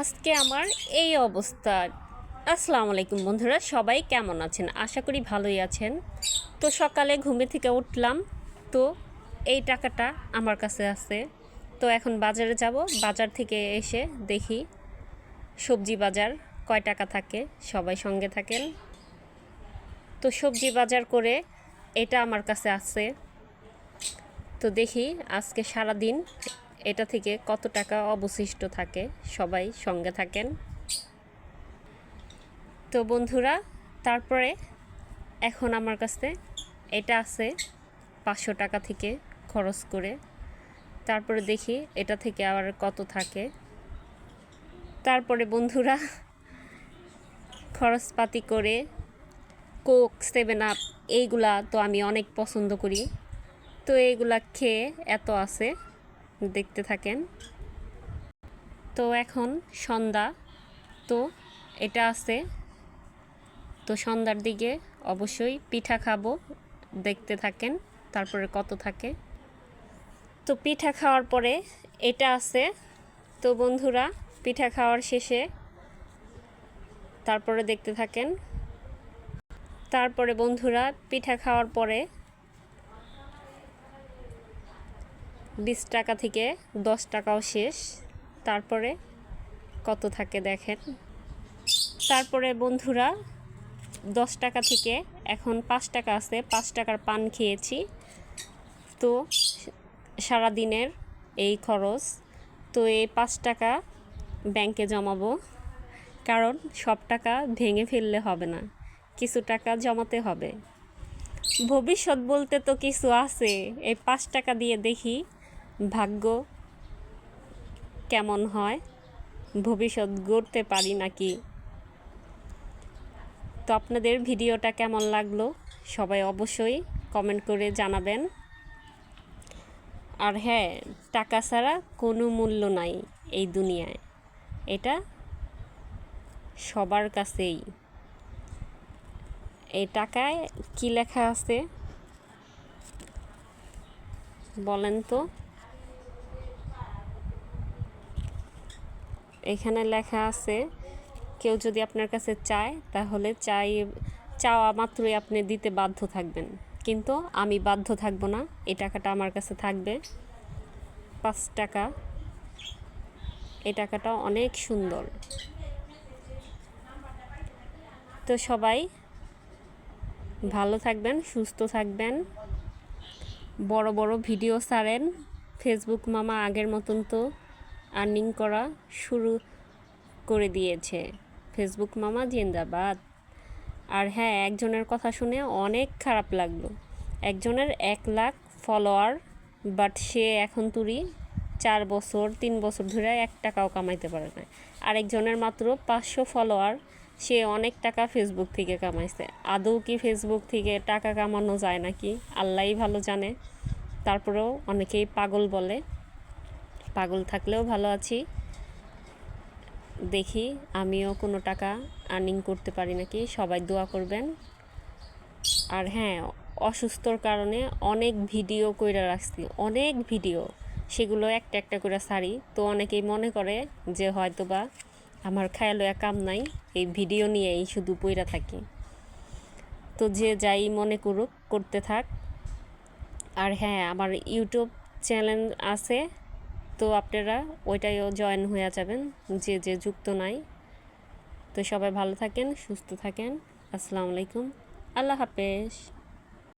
আজকে আমার এই অবস্থা। আসসালামু আলাইকুম বন্ধুরা, সবাই কেমন আছেন? আশা করি ভালোই আছেন। তো সকালে ঘুমে থেকে উঠলাম, তো এই টাকাটা আমার কাছে আছে। তো এখন বাজারে যাব, বাজার থেকে এসে দেখি সবজি বাজার কয় টাকা থাকে, সবাই সঙ্গে থাকেন। তো সবজি বাজার করে এটা আমার কাছে আছে। তো দেখি আজকে সারা দিন এটা থেকে কত টাকা অবশিষ্ট থাকে? সবাই সঙ্গে থাকেন। তো বন্ধুরা, তারপরে এখন আমার কাছে এটা আছে পাঁচশো টাকা থেকে খরচ করে। তারপরে দেখি এটা থেকে আবার কত থাকে। তারপরে বন্ধুরা, খরচপাতি করে কোক, সেভেন আপ, এইগুলা তো আমি অনেক পছন্দ করি। তো এইগুলা খেয়ে এত আছে। দেখতে থাকেন। তো এখন সন্ধ্যা। তো এটা আছে। তো সন্ধ্যার দিকে অবশ্যই পিঠা খাব, দেখতে থাকেন, তারপরে কত থাকে। তো পিঠা খাওয়ার পরে এটা আছে। তো বন্ধুরা, পিঠা খাওয়ার শেষে তারপরে দেখতে থাকেন। তারপরে বন্ধুরা, পিঠা খাওয়ার পরে বিশ টাকা থেকে দশ টাকাও শেষ। তারপরে কত থাকে দেখেন। তারপরে বন্ধুরা, দশ টাকা থেকে এখন পাঁচ টাকা আছে, পাঁচ টাকার পান খেয়েছি। তো সারা দিনের এই খরচ, তো এই পাঁচ টাকা ব্যাংকে জমাবো। কারণ সব টাকা ভেঙে ফেললে হবে না, কিছু টাকা জমাতে হবে। ভবিষ্যৎ বলতে তো কিছু আছে, এই পাঁচ টাকা দিয়ে দেখি ভাগ্য কেমন হয়? ভবিষ্যৎ গড়তে পারি নাকি? তো আপনাদের ভিডিওটা কেমন লাগল? সবাই অবশ্যই কমেন্ট করে জানাবেন। আর হ্যাঁ টাকা ছাড়া কোনো মূল্য নাই এই দুনিয়ায়। এটা সবার কাছেই। এই টাকায় কি লেখা আছে? বলেন তো। এখানে লেখা আছে, কেউ যদি আপনার কাছে চায়, তাহলে চাই, চাওয়া মাত্রই আপনি দিতে বাধ্য থাকবেন। কিন্তু আমি বাধ্য থাকব না এই টাকাটা আমার কাছে থাকবে। পাঁচ টাকা। এই টাকাটা অনেক সুন্দর। তো সবাই ভালো থাকবেন, সুস্থ থাকবেন। বড় বড় ভিডিও ছাড়েন। ফেসবুক মামা আগের মতন তো। আর্নিং করা শুরু করে দিয়েছে। ফেসবুক মামা জিন্দাবাদ। আর হ্যাঁ একজনের কথা শুনে অনেক খারাপ লাগল। একজনের এক লাখ ফলোয়ার, বাট সে এখন তুরি চার বছর, তিন বছর ধরে এক টাকাও কামাইতে পারে না। আরেকজনের মাত্র পাঁচশো ফলোয়ার, সে অনেক টাকা ফেসবুক থেকে কামাইছে। আদৌ কি ফেসবুক থেকে টাকা কামানো যায় নাকি? আল্লাহই ভালো জানে। তারপরেও অনেকেই পাগল বলে। পাগল থাকলেও ভালো আছি। দেখি আমিও কোনো টাকা আর্নিং করতে পারি নাকি, সবাই দোয়া করবেন। আর হ্যাঁ অসুস্থর কারণে অনেক ভিডিও কইরা রাখছি, অনেক ভিডিও। সেগুলো একটা একটা করে সারি তো অনেকেই মনে করে যে হয়তো বা আমার খায়ালয়া কাম নাই, এই ভিডিও নিয়েই শুধু পইরা থাকি। তো যে যাই মনে করুক, করতে থাক। আর হ্যাঁ আমার ইউটিউব চ্যানেল আছে। তো আপনারা ওইটাইও জয়েন হয়ে যাবেন, যে যে যুক্ত নাই। তো সবাই ভালো থাকেন, সুস্থ থাকেন। আসসালামু আলাইকুম। আল্লাহ হাফেজ।